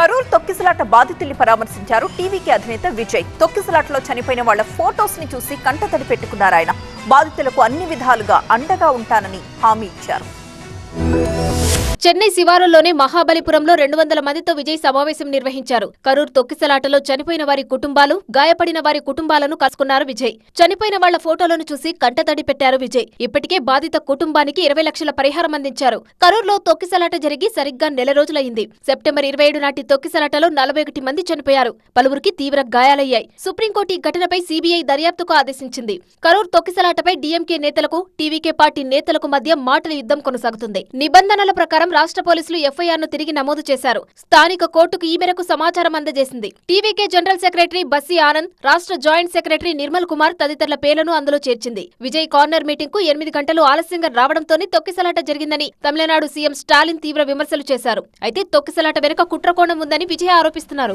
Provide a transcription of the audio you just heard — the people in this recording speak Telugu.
కరూర్ తొక్కిసలాట బాధితుల్ని పరామర్శించారు టీవీకి అధినేత విజయ్. తొక్కిసలాటలో చనిపోయిన వాళ్ళ ఫోటోస్ని చూసి కంటతడి పెట్టుకున్నారు ఆయన. బాధితులకు అన్ని విధాలుగా అండగా ఉంటానని హామీ ఇచ్చారు. చెన్నై శివారులోని మహాబలిపురంలో రెండు వందల మందితో విజయ్ సమావేశం నిర్వహించారు. కరూర్ తొక్కిసలాటలో చనిపోయిన వారి కుటుంబాలు గాయపడిన వారి కుటుంబాలను కలుసుకున్నారు విజయ్. చనిపోయిన వాళ్ళ ఫోటోలను చూసి కంటతడి పెట్టారు విజయ్. ఇప్పటికే బాధిత కుటుంబానికి ఇరవై లక్షల పరిహారం అందించారు. కరూర్లో తొక్కిసలాట జరిగి సరిగ్గా నెల రోజులైంది. సెప్టెంబర్ ఇరవై ఏడు నాటి తొక్కిసలాటలో నలభై ఒకటి మంది చనిపోయారు. పలువురికి తీవ్ర గాయాలయ్యాయి. సుప్రీంకోర్టు ఈ ఘటనపై సీబీఐ దర్యాప్తుకు ఆదేశించింది. కరూర్ తొక్కిసలాటపై డీఎంకే నేతలకు టీవీకే పార్టీ నేతలకు మధ్య మాటల యుద్ధం కొనసాగుతుంది. నిబంధనల ప్రకారం రాష్ట్ర పోలీసులు ఎఫ్ఐఆర్ను తిరిగి నమోదు చేశారు. స్థానిక కోర్టుకు ఈ మేరకు సమాచారం అందజేసింది. TVK general secretary Bussy Anand రాష్ట్ర జాయింట్ సెక్రటరీ నిర్మల్ కుమార్ తదితరుల పేర్లను అందులో చేర్చింది. విజయ్ కార్నర్ మీటింగ్కు ఎనిమిది గంటలు ఆలస్యంగా రావడంతోనే తొక్కిసలాట జరిగిందని తమిళనాడు సీఎం స్టాలిన్ తీవ్ర విమర్శలు చేశారు. అయితే తొక్కిసలాట వెనుక కుట్రకోణం ఉందని విజయ్ ఆరోపిస్తున్నారు.